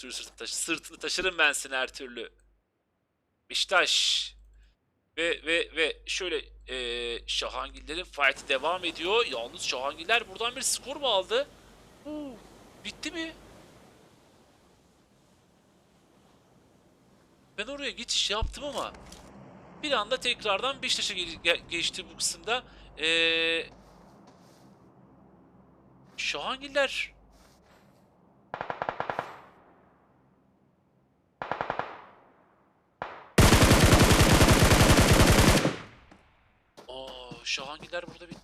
Sür sırtını, taşı, sırtını taşırım ben seni her türlü. Beşiktaş. Ve ve ve şöyle eee Şahangillerin fight'i devam ediyor. Yalnız Şahangiller buradan bir skor mu aldı? Huu, bitti mi? Ben oraya geçiş yaptım ama bir anda tekrardan Beşiktaş'a ge- ge- geçti bu kısımda. Eee Şahangiller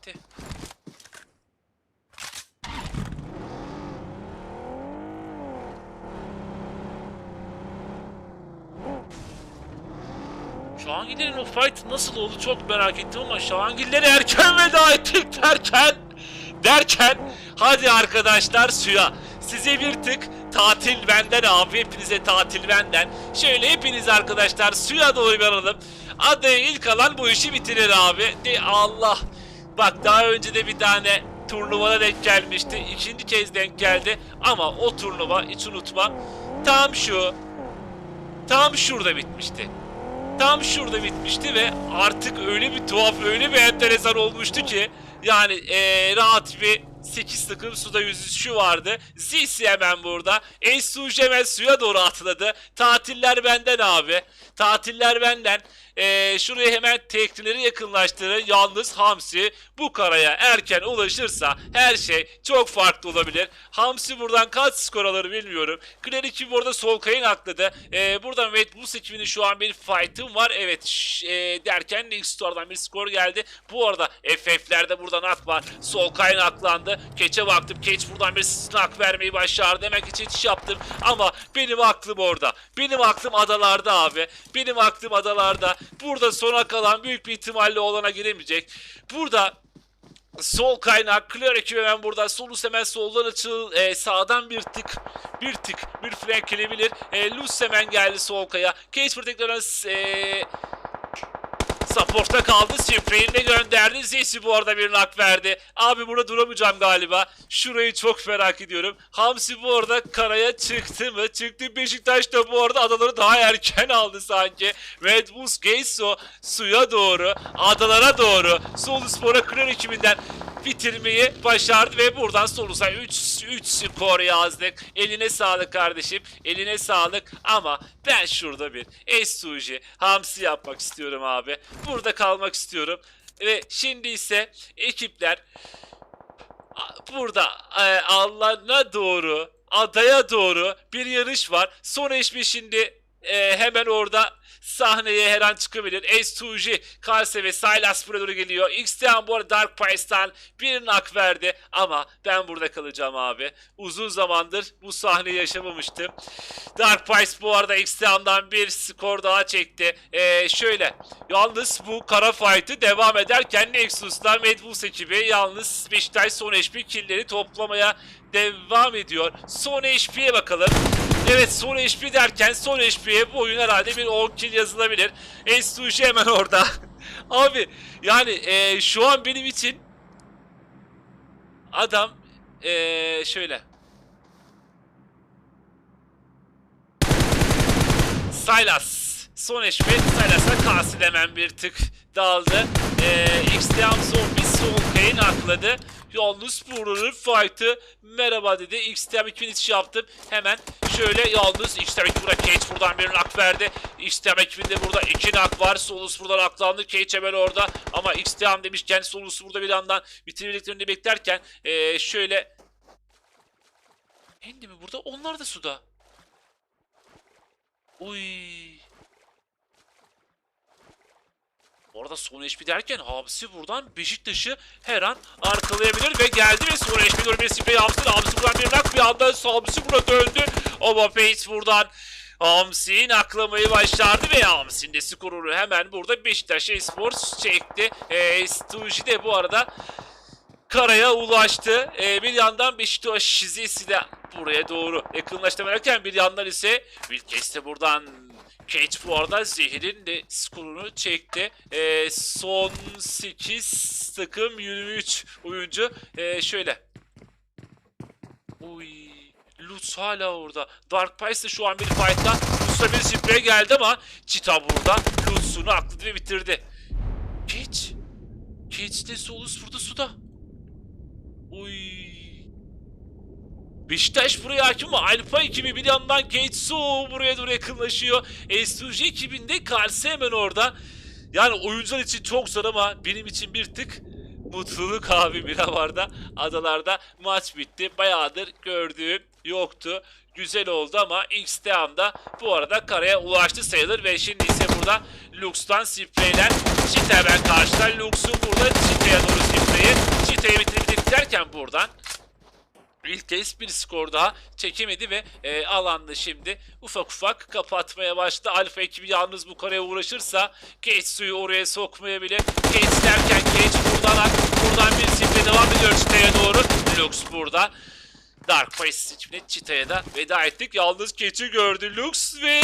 Bitti. Şahangillerin o fight nasıl oldu çok merak ettim ama Şahangilleri erken veda ettik derken derken hadi arkadaşlar suya size bir tık tatil benden abi hepinize tatil benden. Şöyle hepiniz arkadaşlar suya doğru varalım adaya ilk alan bu işi bitirir abi. De Allah bak daha önce de bir tane turnuvada denk gelmişti ikinci kez denk geldi ama o turnuva hiç unutma tam şu tam şurada bitmişti tam şurada bitmişti ve artık öyle bir tuhaf, öyle bir enteresan olmuştu ki yani eee, rahat bir 8 takım suda yüzüşü vardı. Zisi hemen burada. Ensuj hemen suya doğru atladı. Tatiller benden abi. Tatiller benden. Eee, şuraya hemen tekneleri yakınlaştırın. Yalnız Hamsi bu karaya erken ulaşırsa her şey çok farklı olabilir. Hamsi buradan kaç skor alır bilmiyorum. Klerik'i burada sol kayın akladı. Ee, buradan Red Bulls ekibinin şu an bir fight'ım var. Evet e, derken store'dan bir skor geldi. Bu arada FF'lerde buradan ak var. Sol kayın aklandı. Keç'e baktım. Keç buradan bir snack vermeyi başardı. Hemen Keç'e itiş yaptım. Ama benim aklım orada. Benim aklım adalarda abi. Benim aklım adalarda. Burada sona kalan büyük bir ihtimalle olana giremeyecek. Burada Sol kaynak, Clear ekibi hemen burada. Solus hemen soldan açıl, e, sağdan bir tık, bir tık, bir flank gelebilir. E, Luz hemen geldi sol kaya. Casper tekrardan e, support'ta kaldı. Spray'ini de gönderdi. Zesi bu arada bir knock verdi. Abi burada duramayacağım galiba. Şurayı çok merak ediyorum. Hamsi bu arada karaya çıktı mı? Çıktı. Beşiktaş da bu arada adaları daha erken aldı sanki. Red Bulls Geyso suya doğru, adalara doğru Soluspor'a Kırar ekibinden bitirmeyi başardı ve buradan Solus'a 3 3 skor yazdık. Eline sağlık kardeşim. Eline sağlık ama ben şurada bir Estuji Hamsi yapmak istiyorum abi. Burada kalmak istiyorum. Ve şimdi ise ekipler burada e, Allah'ına doğru adaya doğru bir yarış var. Son eşme şimdi e, hemen orada sahneye her an çıkabilir. S2G, Kalse ve Silas buraya doğru geliyor. XTM bu arada Dark Price'tan bir nak verdi ama ben burada kalacağım abi. Uzun zamandır bu sahneyi yaşamamıştım. Dark Price bu arada XTM'dan bir skor daha çekti. E, şöyle yalnız bu kara fight'ı devam ederken Nexus'tan Mad Bulls ekibi yalnız Beşiktaş son HP killleri toplamaya devam ediyor. Son HP'ye bakalım. Evet son HP derken son HP'ye bu oyun herhalde bir 10 kill yazılabilir. S2G hemen orada. Abi yani eee, şu an benim için adam eee, şöyle. Silas. Son HP Silas'a Kasil hemen bir tık daldı. Ee, XDM son bir sol kayın akladı. Yalnız buranın fight'ı merhaba dedi. XDM 2000 itiş yaptım. Hemen şöyle yalnız XDM 2 burada Cage buradan bir nak verdi. XDM 2000'de burada iki nak var. Solus buradan aklandı. Cage hemen orada. Ama XDM demişken Solus burada bir yandan bitirdiklerini beklerken ee, şöyle Hindi mi burada? Onlar da suda. Uy. Bu arada son HP derken Hamsi buradan Beşiktaş'ı her an arkalayabilir ve geldi ve son HP doğru bir sprey Hamsi. Hamsi buradan bir nak bir anda Hamsi burada döndü. Ama Pace buradan Hamsi'yi naklamayı başardı ve Hamsi'nin de skorunu hemen burada Beşiktaş Esports çekti. E, Stuji de bu arada karaya ulaştı. Ee, bir yandan Beşiktaş Şizisi de buraya doğru yakınlaştırırken bir yandan ise Wilkes de buradan Cage bu arada Zehir'in de skorunu çekti. Ee, son 8 takım 23 oyuncu. Ee, şöyle. Uy. Lutz hala orada. Dark Pice de şu an bir fight'ta. Lutz'a bir sprey geldi ama Çita burada. Lutz'unu akladı bitirdi. Geç. Geç de Solus burada suda. Uy. Beşiktaş buraya hakim ama Alfa ekibi bir yandan Gatesu buraya doğru yakınlaşıyor. SUG ekibinde Karsi hemen orada. Yani oyuncular için çok zor ama benim için bir tık mutluluk abi Miramar'da. Adalarda maç bitti. Bayağıdır gördüğüm yoktu. Güzel oldu ama X'team'da bu arada karaya ulaştı sayılır ve şimdi ise burada Lux'tan spreyler Çita hemen karşıda. Lux'un burada Çita'ya doğru spreyi. Çita'yı bitirdik derken buradan İlk kez bir skor daha çekemedi ve e, alanda şimdi ufak ufak kapatmaya başladı. Alfa ekibi yalnız bu kareye uğraşırsa Gates'u oraya sokmayabilir. Gates derken Cage buradan, buradan bir simle devam ediyor Çita'ya doğru. Lux burada. Dark Face seçimine Çita'ya da veda ettik. Yalnız Cage'i gördü Lux ve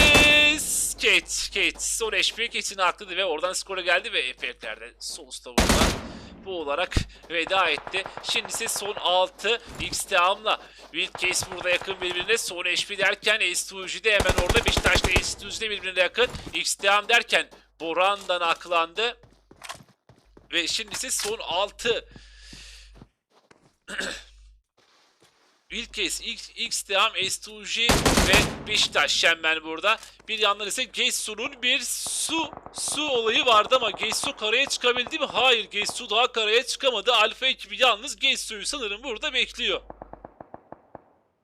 Cage, Cage son HP Cage'in aklıydı ve oradan skora geldi ve efektlerde da burada bu olarak veda etti. Şimdi ise son 6 X'team'la Wild Case burada yakın birbirine. Son HP derken S2G de hemen orada. Beşiktaş'ta S2G de birbirine yakın. X'team derken Boran'dan aklandı. Ve şimdi ise son 6 Wild Case, X, Xteam, S2G ve Beşiktaş Şenmen burada. Bir yandan ise Geisu'nun bir su su olayı vardı ama Geisu karaya çıkabildi mi? Hayır Geisu daha karaya çıkamadı. Alfa ekibi yalnız Geisu'yu sanırım burada bekliyor.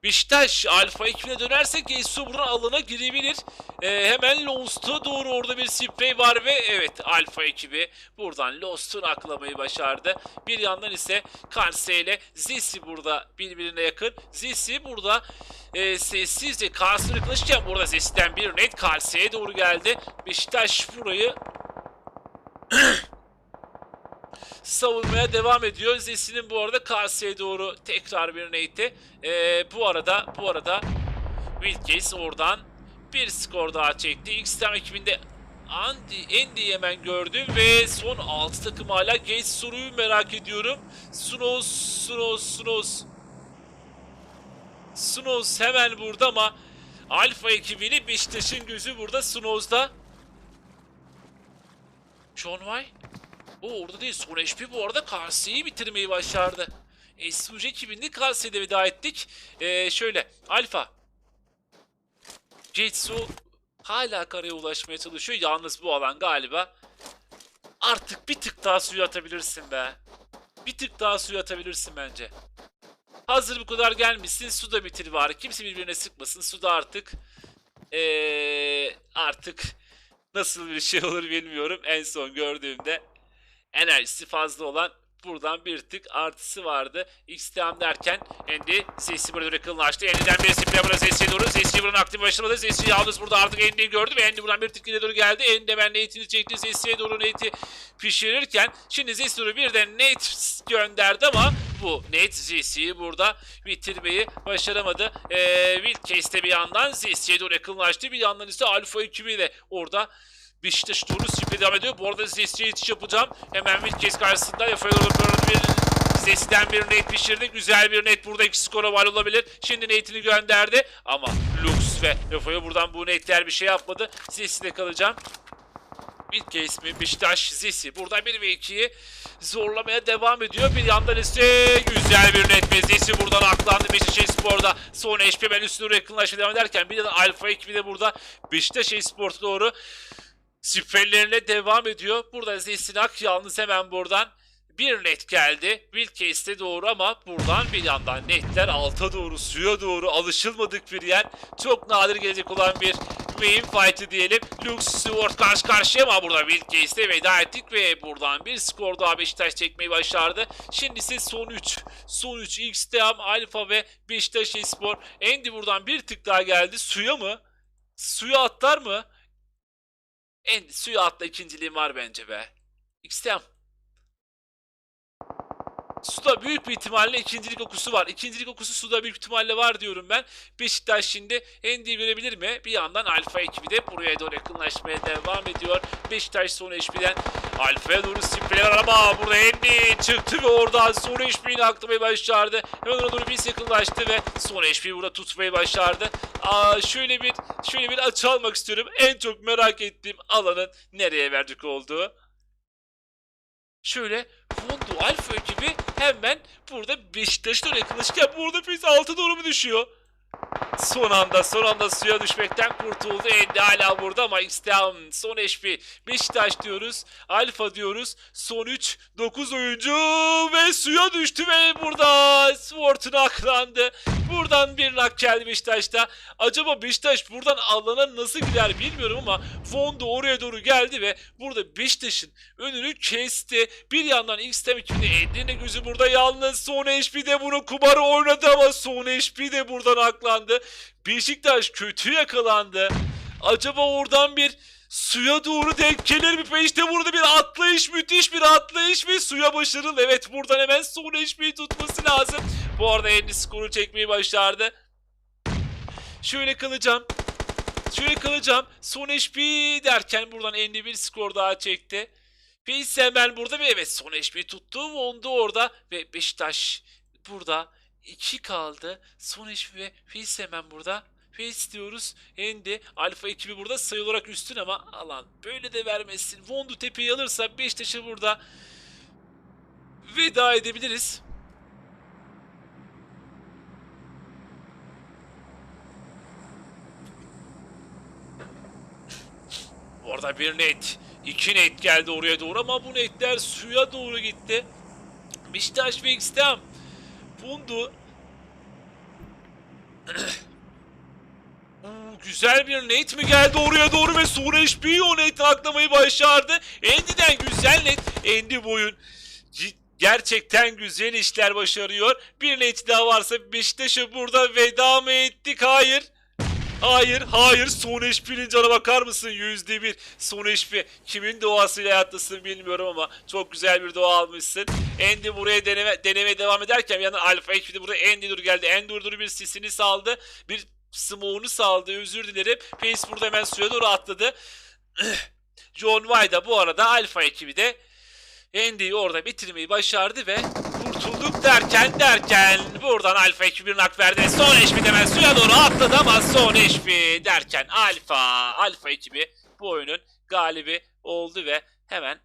Beşiktaş Alfa ekibine dönerse Geisu buradan alana girebilir. Ee, hemen Lost'a doğru orada bir sprey var ve evet Alfa ekibi buradan Lost'un aklamayı başardı. Bir yandan ise Karse ile Zisi burada birbirine yakın. Zisi burada e, sessizce Karse'ye yaklaşırken burada Zisi'den bir net Karse'ye doğru geldi. Beşiktaş burayı savunmaya devam ediyor. Zesi'nin bu arada Karse'ye doğru tekrar bir nate'i. Ee, bu arada bu arada Wildcase oradan bir skor daha çekti. X'ten ekibinde Andy, Andy'yi hemen gördüm ve son 6 takım hala Gates soruyu merak ediyorum. Snows, Snows, Snows. Snows hemen burada ama Alfa ekibini Beşiktaş'ın gözü burada Snows'da. John White. O orada değil. Son HP bu arada Karsi'yi bitirmeyi başardı. SUG ekibinde Karsi'ye veda ettik. Ee, şöyle. Alfa. Jetsu hala karaya ulaşmaya çalışıyor. Yalnız bu alan galiba artık bir tık daha suya atabilirsin be. Bir tık daha suya atabilirsin bence. Hazır bu kadar gelmişsin. Su da bitir bari. Kimse birbirine sıkmasın. Su da artık ee, artık nasıl bir şey olur bilmiyorum. En son gördüğümde enerjisi fazla olan buradan bir tık artısı vardı. XTM derken Andy Zessi burada yakınlaştı. Andy'den bir sprey burada Zessi'ye doğru. Zessi buradan aktif başlamadı. Zessi yalnız burada artık Andy'yi gördü ve Andy buradan bir tık ileri doğru geldi. Andy hemen Nate'ini çekti. Zessi'ye doğru Nate'i pişirirken şimdi Zessi doğru birden Nate gönderdi ama bu Nate Zessi'yi burada bitirmeyi başaramadı. Ee, Wild Case'de bir yandan Zessi'ye doğru yakınlaştı. Bir yandan ise Alpha ekibi de orada Beşiktaş doğru sprey devam ediyor. Bu arada Zessi'ye yetiş yapacağım. Hemen bir kez karşısında doğru böyle bir Zessi'den bir net pişirdi. Güzel bir net burada iki skora var olabilir. Şimdi Nate'ini gönderdi. Ama Lux ve Yafa'ya buradan bu netler bir şey yapmadı. Zessi'de kalacağım. Bir case mi? Beşiktaş Zesi. Burada 1 ve 2'yi zorlamaya devam ediyor. Bir yandan ise güzel bir net ve Zesi buradan aklandı Beşiktaş Spor'da. Son HP ben üstüne yakınlaşmaya devam ederken bir yandan Alfa ekibi de burada Beşiktaş Spor'a doğru Spreylerine devam ediyor. Burada Zesinak yalnız hemen buradan bir net geldi. Wilcase'de doğru ama buradan bir yandan netler alta doğru, suya doğru alışılmadık bir yer. Çok nadir gelecek olan bir main fight'ı diyelim. Lux Sword karşı karşıya ama burada Wilcase'de veda ettik ve buradan bir skor daha Beşiktaş çekmeyi başardı. Şimdi ise son 3. Son 3 Xteam, Alfa ve Beşiktaş Espor. Andy buradan bir tık daha geldi. Suya mı? Suya atlar mı? En suya atla ikinciliğim var bence be. XTM. Suda büyük bir ihtimalle ikincilik kokusu var. İkincilik kokusu suda büyük ihtimalle var diyorum ben. Beşiktaş şimdi Endi'yi verebilir mi? Bir yandan Alfa ekibi de buraya doğru yakınlaşmaya devam ediyor. Beşiktaş son HP'den Alfa'ya doğru spreyler ama burada Endi çıktı ve oradan son HP'ni aklamayı başardı. Hemen ona doğru bir yakınlaştı ve son HP'yi burada tutmayı başardı. Aa, şöyle bir şöyle bir açı almak istiyorum. En çok merak ettiğim alanın nereye verdik olduğu. Şöyle Fondo Alfa ekibi hemen burada Beşiktaş'ta yakınlaşırken burada Filiz altı doğru mu düşüyor? Son anda son anda suya düşmekten kurtuldu. Endi hala burada ama X'ten son HP. Beşiktaş diyoruz. Alfa diyoruz. Son 3 9 oyuncu ve suya düştü ve burada Swart'un aklandı. Buradan bir nak geldi Beşiktaş'ta. Acaba Beşiktaş buradan alana nasıl gider bilmiyorum ama Fondo oraya doğru geldi ve burada Beşiktaş'ın önünü kesti. Bir yandan X'ten ekibinde Endi'nin gözü burada yalnız. Son HP'de bunu kumarı oynadı ama son HP de buradan aklandı. Beşiktaş kötü yakalandı. Acaba oradan bir suya doğru denk gelir mi? Peşte burada bir atlayış, müthiş bir atlayış ve suya başarılı. Evet buradan hemen son HP'yi tutması lazım. Bu arada Endi skoru çekmeyi başardı. Şöyle kalacağım. Şöyle kalacağım. Son HP derken buradan Endi bir skor daha çekti. Face hemen burada ve evet son HP tuttu. Ondu orada ve Beşiktaş burada 2 kaldı. Son HP ve Face hemen burada. Face diyoruz. Endi Alfa ekibi burada sayı olarak üstün ama alan böyle de vermesin. Vondu tepeyi alırsa Beşiktaş'a burada veda edebiliriz. Orada bir net. iki net geldi oraya doğru ama bu netler suya doğru gitti. Beşiktaş ve X'tem. Bundu. Oo, güzel bir net mi geldi oraya doğru ve sonra HP o neti aklamayı başardı. Andy'den güzel net. Andy boyun gerçekten güzel işler başarıyor. Bir net daha varsa Beşiktaş'a burada veda mı ettik? Hayır. Hayır, hayır. Son HP'nin cana bakar mısın? Yüzde bir. Son HP. Kimin doğasıyla hayattasın bilmiyorum ama çok güzel bir doğa almışsın. Andy buraya deneme, denemeye devam ederken bir yandan Alpha HP de burada Andy dur geldi. Andy dur bir sisini saldı. Bir smoke'unu saldı. Özür dilerim. Pace burada hemen suya doğru atladı. John White da bu arada Alpha ekibi de Andy'yi orada bitirmeyi başardı ve kurtulduk derken derken buradan Alfa ekibi bir nak verdi. Ve son HP hemen suya doğru atladı ama son HP derken Alfa Alfa ekibi bu oyunun galibi oldu ve hemen